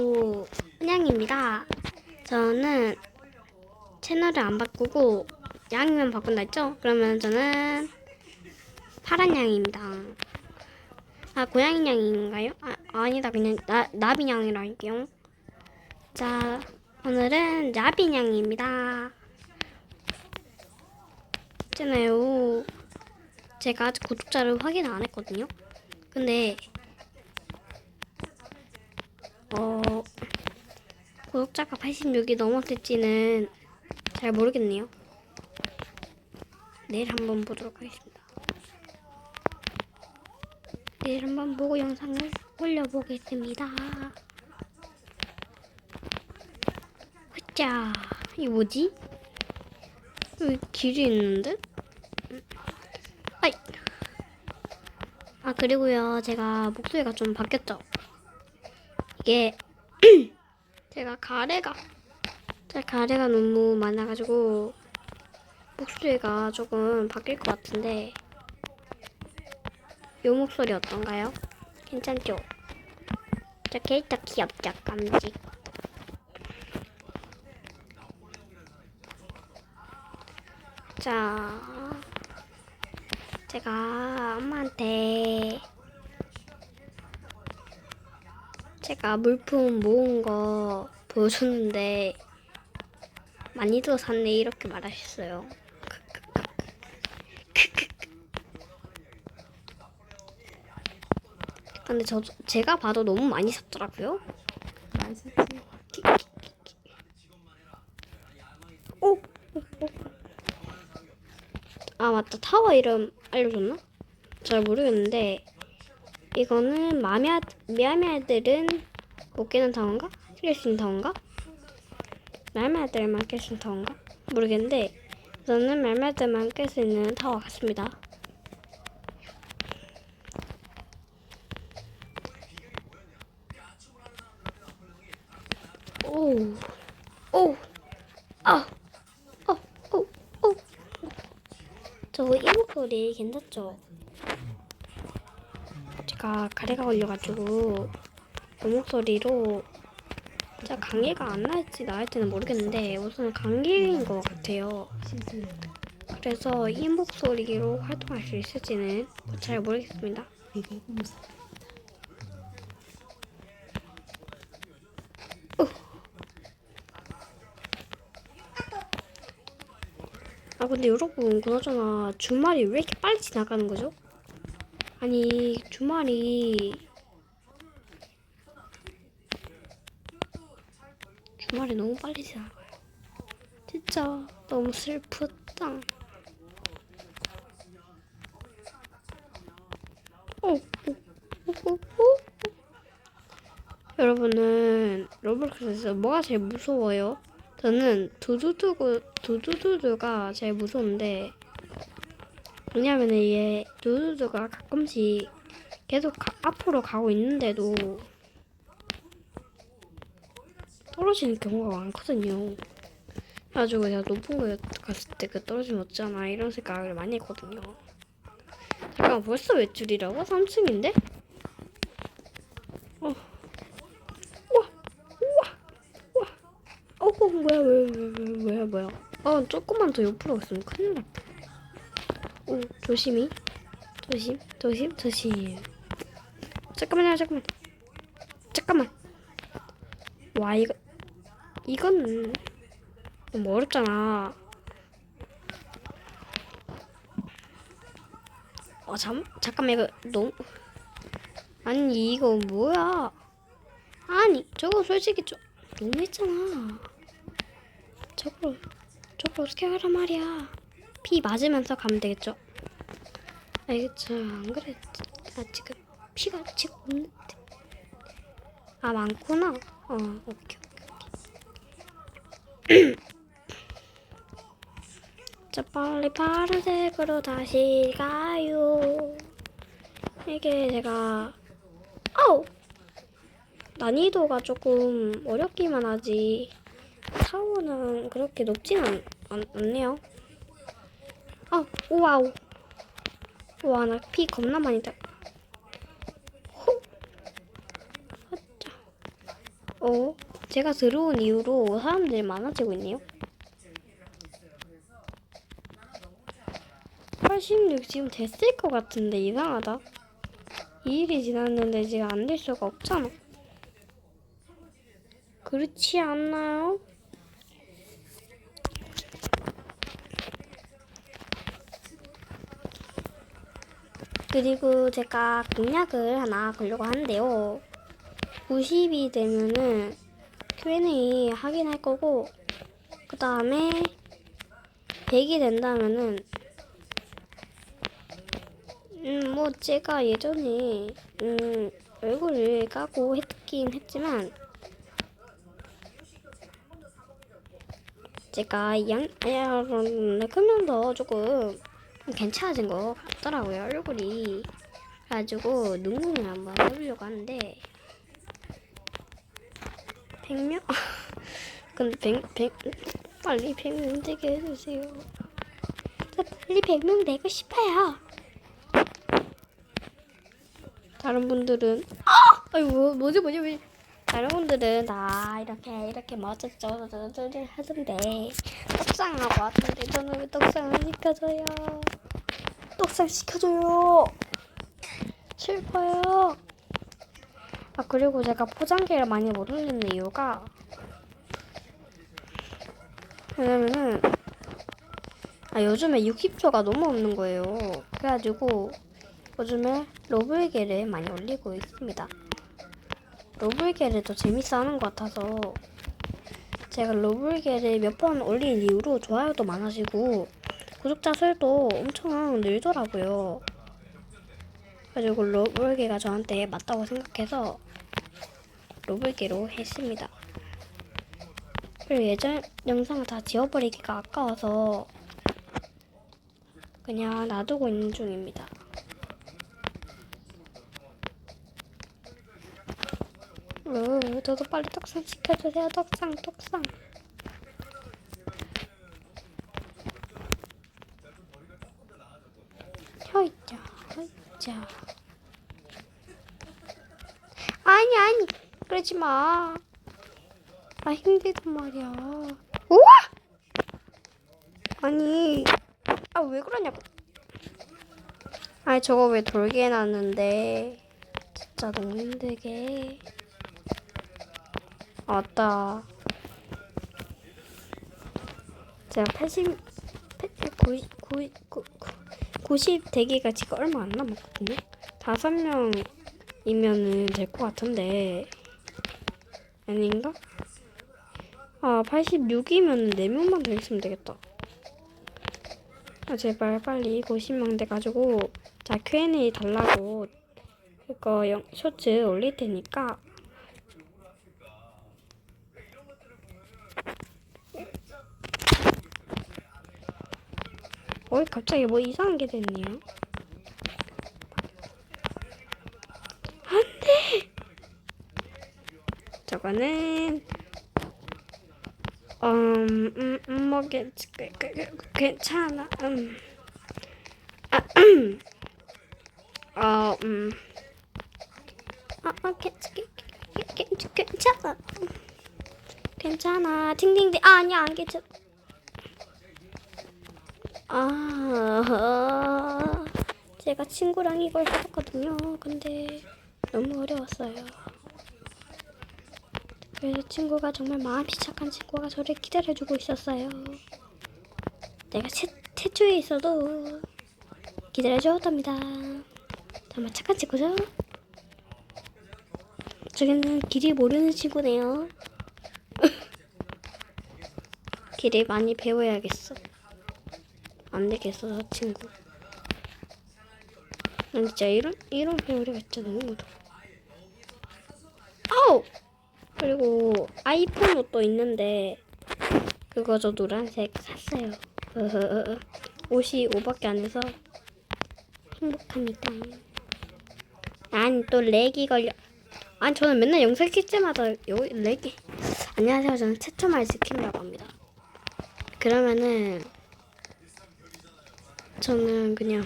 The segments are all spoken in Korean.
오, 은양입니다. 저는 채널을 안 바꾸고 양이만 바꾼다 했죠? 그러면 저는 파란 양입니다. 아, 고양이 양인가요? 아, 아니다. 그냥 나, 나비 양이라 할게요. 자, 오늘은 나비 양입니다. 있잖아요. 제가 아직 구독자를 확인 안 했거든요. 근데 어 구독자가 86이 넘었을지는 잘 모르겠네요. 내일 한번 보도록 하겠습니다. 내일 한번 보고 영상을 올려보겠습니다. 자, 이 뭐지? 여기 길이 있는데? 아이. 아 그리고요, 제가 목소리가 좀 바뀌었죠. 이게 제가 가래가 제가 가래가 너무 많아가지고 목소리가 조금 바뀔 것 같은데 요 목소리 어떤가요? 괜찮죠? 저 캐릭터 귀엽죠? 깜찍 자 제가 엄마한테 제가 물품 모은 거 보여줬는데 많이도 샀네 이렇게 말하셨어요. 근데 저 제가 봐도 너무 많이 샀더라고요. 많이 샀지. 오, 오, 오. 아 맞다 타워 이름 알려줬나? 잘 모르겠는데 이거는 마미아 미아미아들은 못 깨는 타워인가? 깰 수 있는 타워인가? 말미아들만 깰 수 있는 타워인가? 모르겠는데 저는 말미아들만 깰 수 있는 타워 같습니다. 오, 오, 아, 어, 오, 오. 저 이목소리 괜찮죠? 제가 가래가 걸려가지고 이 목소리로 진짜 감기가 안 날지 나을지는 모르겠는데 우선 감기인 것 같아요. 그래서 이 목소리로 활동할 수 있을지는 잘 모르겠습니다. 비대공사. 아 근데 여러분 그나저나 주말이 왜 이렇게 빨리 지나가는 거죠? 아니 주말이 주말이 너무 빨리 지나가요. 진짜 너무 슬프다. 어, 어, 어, 어, 어. 여러분은 로블록스에서 뭐가 제일 무서워요? 저는 두두두구 두두두두가 제일 무서운데 왜냐면은 얘 두두두가 가끔씩 계속 가- 앞으로 가고 있는데도 떨어지는 경우가 많거든요. 그래가지고 높은 거에 갔을 때 그 떨어지면 어쩌나 이런 생각을 많이 했거든요. 잠깐 벌써 외출이라고? 3층인데? 어. 우와 우와 우와 어, 뭐야, 왜, 왜, 왜, 뭐야, 뭐야. 어, 조금만 더 옆으로 갔으면 큰일 났다. 오, 조심히. 조심, 조심, 조심. 잠깐만요, 잠깐만. 잠깐만. 와, 이거, 이건 너무 어렵잖아. 어, 잠, 잠깐만, 이거 너무. 아니, 이거 뭐야. 아니, 저거 솔직히 좀 너무 했잖아. 저걸 저걸 어떻게 하란 말이야. 피 맞으면서 가면 되겠죠? 알겠죠? 안 그래? 아 지금 피가 지금 없는데. 아 많구나. 어 오케이 오케이. 오케이. 자 빨리 파란색으로 다시 가요. 이게 제가 아우 난이도가 조금 어렵기만 하지 타워는 그렇게 높진 않, 않, 않네요. 아, 우와우. 와, 나 피 겁나 많이 다. 호. 아짜. 어? 제가 들어온 이후로 사람들이 많아지고 있네요. 86 지금 됐을 것 같은데 이상하다. 2일이 지났는데 지금 안 될 수가 없잖아. 그렇지 않나요? 그리고 제가 공약을 하나 걸려고 하는데요. 90이 되면은 Q&A 하긴 할 거고, 그 다음에 100이 된다면은, 음, 뭐, 제가 예전에, 음, 얼굴을 까고 했긴 했지만, 제가 양, 양, 크면서 조금 괜찮아진 것 같더라고요, 얼굴이. 그래가지고, 눈금을 한번 해보려고 하는데, 100명? 근데 100, 100, 빨리 100명 되게 해주세요. 저 빨리 100명 되고 싶어요. 다른 분들은 아! 아이고 뭐지 뭐지 뭐지 다른 분들은 다 이렇게 이렇게 멋졌죠 하던데 떡상하고 왔는데 저는 왜 떡상을 시켜줘요 떡상 시켜줘요 싫어요 아 그리고 제가 포장기를 많이 못 올리는 이유가 왜냐면은 아 요즘에 60초가 너무 없는 거예요 그래가지고 요즘에 로블게를 많이 올리고 있습니다 로블게를 더 재밌어 하는 것 같아서 제가 로블게를 몇 번 올린 이후로 좋아요도 많아지고 구독자 수도 엄청 늘더라고요 그리고 로블게가 저한테 맞다고 생각해서 로블게로 했습니다. 그리고 예전 영상을 다 지워버리기가 아까워서 그냥 놔두고 있는 중입니다. 어, 저도 빨리 떡상 시켜주세요. 떡상, 떡상. 허이자, 허이자. 아니 아니 그러지 마. 아 힘들단 말이야. 우와! 아니 아 왜 그러냐고. 아니 저거 왜 돌게 해놨는데 진짜 너무 힘들게. 아, 맞다. 제가 80, 80 90, 90, 90 되기가 지금 얼마 안 남았거든요. 다섯 명이면은 될 것 같은데 아닌가? 아 86이면 4명만 더 있으면 되겠다. 아 제발 빨리 90명 돼가지고 자 Q&A 달라고 그거 영, 쇼츠 올릴 테니까 어이 갑자기 뭐 이상한 게 됐네요. 안돼. 저거는 음, 음, 음, 뭐 괜, 괜찮아. 음. 아, 음. 어, 음. 아, 아, 괜찮아. 괜찮아. 팅팅팅. 아, 아니야, 안 괜찮아. 아, 제가 친구랑 이걸 해봤거든요. 근데 너무 어려웠어요. 그래서 친구가 정말 마음이 착한 친구가 저를 기다려주고 있었어요. 내가 채, 태초에 있어도 기다려주었답니다. 정말 착한 친구죠? 저기는 길이 모르는 친구네요. 길을 많이 배워야겠어. 안 되겠어, 저 친구. 난 진짜 이런, 이런 배우리가 진짜 너무 무서워. 아우! 그리고 아이폰 옷도 있는데, 그거 저 노란색 샀어요. 옷이 5밖에 안 해서 행복합니다. 아니, 또 렉이 걸려. 아니, 저는 맨날 영상 킬 때마다 요, 렉이. 안녕하세요. 저는 최초말 스킨이라고 합니다. 그러면은, 저는 그냥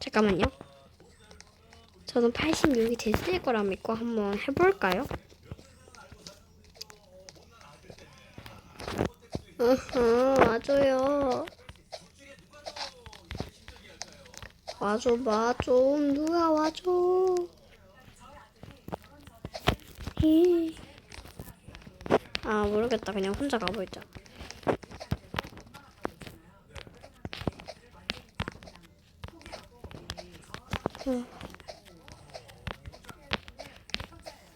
잠깐만요. 저는 86이 됐을 거라 믿고 한번 해볼까요? 으흠, 와줘요. 와줘봐, 좀. 누가 와줘. 히. 아, 모르겠다. 그냥 혼자 가보자. 응.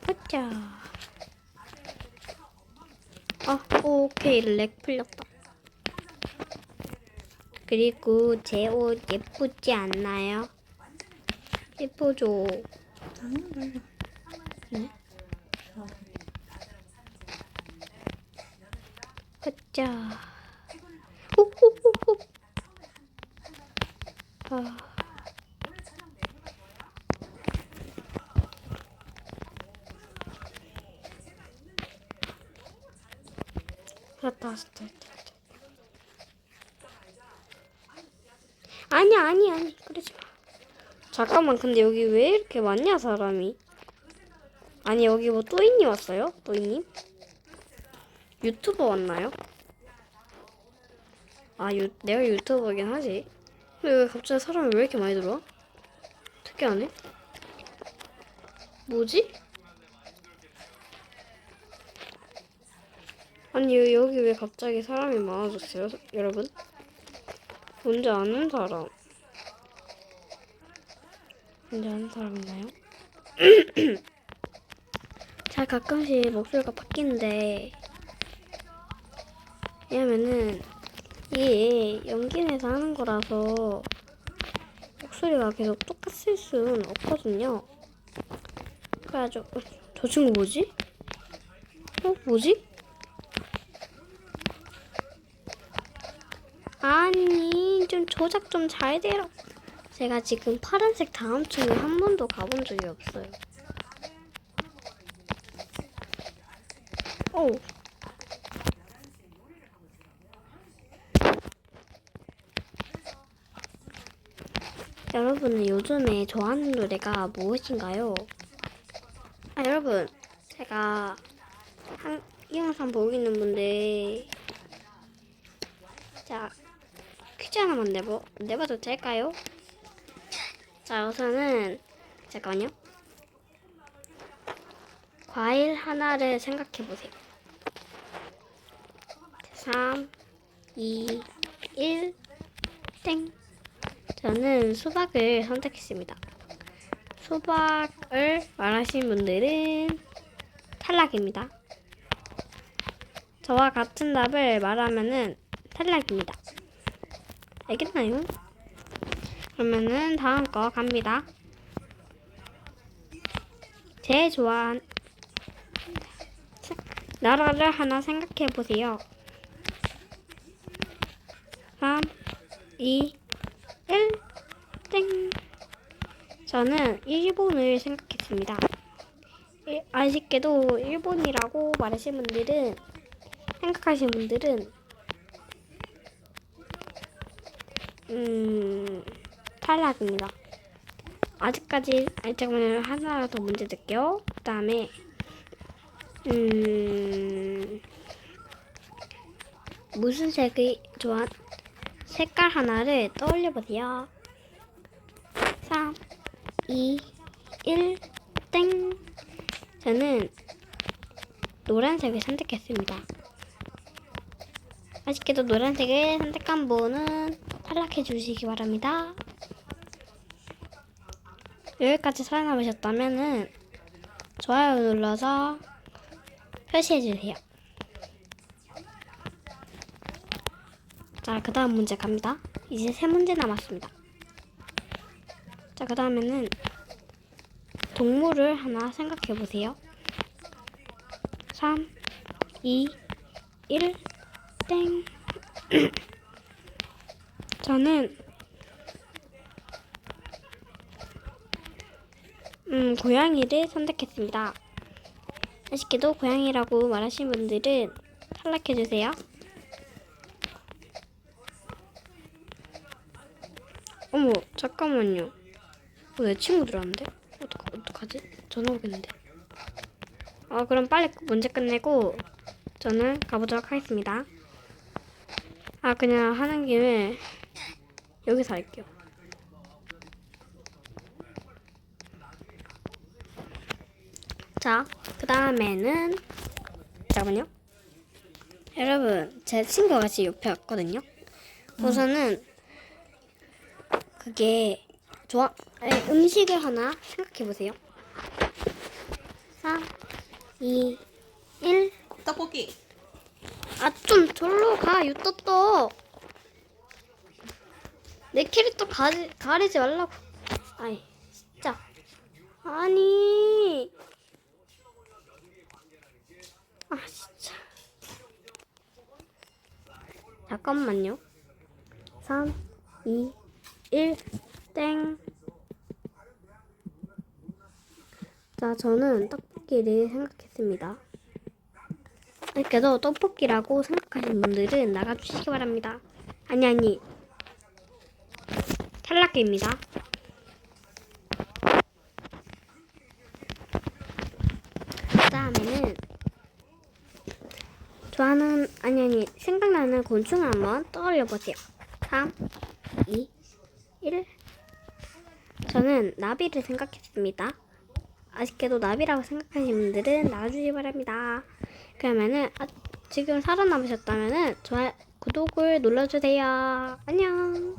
가자. 아, 오케이. 렉 풀렸다. 그리고 제 옷 예쁘지 않나요? 예쁘죠? 당연히 네? 호호호호. 아. 스타트. 아니야, 아니, 아니, 그러지 마. 잠깐만, 근데 여기 왜 이렇게 많냐, 사람이? 아니, 여기 뭐 또이님 왔어요? 또이님? 유튜버 왔나요? 아, 유, 내가 유튜버긴 하지. 근데 왜 갑자기 사람이 왜 이렇게 많이 들어와? 특이하네. 뭐지? 아니, 여- 여기 왜 갑자기 사람이 많아졌어요, 여러분? 뭔지 아는 사람. 뭔지 아는 사람 있나요? 잘 가끔씩 목소리가 바뀌는데, 왜냐면은, 이게 연기 내서 하는 거라서 목소리가 계속 똑같을 수는 없거든요. 그래가지고 어, 저 친구 뭐지? 어 뭐지? 아니 좀 조작 좀 잘 되라. 제가 지금 파란색 다음 층에 한 번도 가본 적이 없어요. 오. 여러분은 요즘에 좋아하는 노래가 무엇인가요? 아 여러분 제가 한, 이 영상 보고 있는 분들 자 퀴즈 하나만 내보, 내봐도 될까요? 자 우선은 잠깐만요 과일 하나를 생각해 보세요 3 2 1 땡. 저는 수박을 선택했습니다. 수박을 말하신 분들은 탈락입니다. 저와 같은 답을 말하면은 탈락입니다. 알겠나요? 그러면은 다음 거 갑니다. 제일 좋아하는 나라를 하나 생각해 보세요. 3, 2, 1, 땡. 저는 일본을 생각했습니다. 일- 아쉽게도 일본이라고 말하신 분들은 생각하신 분들은 음 탈락입니다. 아직까지 아니 잠깐만요 하나 더 문제 드릴게요. 그 다음에 음 무슨 색이 좋아? 색깔 하나를 떠올려 보세요. 3, 2, 1, 땡. 저는 노란색을 선택했습니다. 아쉽게도 노란색을 선택한 분은 탈락해 주시기 바랍니다. 여기까지 살아남으셨다면은 좋아요 눌러서 표시해 주세요. 자, 그 다음 문제 갑니다. 이제 세 문제 남았습니다. 자, 그 다음에는 동물을 하나 생각해 보세요. 3, 2, 1, 땡. 저는, 음, 고양이를 선택했습니다. 아쉽게도 고양이라고 말하신 분들은 탈락해 주세요. 어머 잠깐만요 어, 내 친구 들어왔는데? 어떡 어떡하지? 전화 오겠는데. 어, 그럼 빨리 문제 끝내고 저는 가보도록 하겠습니다. 아, 그냥 하는 김에 여기서 할게요. 자, 그 다음에는 잠깐만요. 여러분, 제 친구가 지금 옆에 왔거든요. 우선은 그게 좋아 아니, 음식을 하나 생각해 보세요. 3, 2, 1. 떡볶이. 아, 좀 절로 가, 유또또. 내 캐릭터 가리, 가리지 말라고. 아이, 진짜. 아니. 아, 진짜. 잠깐만요. 3, 2, 1, 땡. 자, 저는 떡볶이를 생각했습니다. 그래도 떡볶이라고 생각하시는 분들은 나가주시기 바랍니다. 아니 아니 탈락입니다. 그 다음에는 좋아하는 아니 아니 생각나는 곤충을 한번 떠올려 보세요. 3, 2, 1 저는 나비를 생각했습니다. 아쉽게도 나비라고 생각하시는 분들은 나와주시기 바랍니다. 그러면은 아, 지금 살아남으셨다면은 좋아요, 구독을 눌러주세요. 안녕.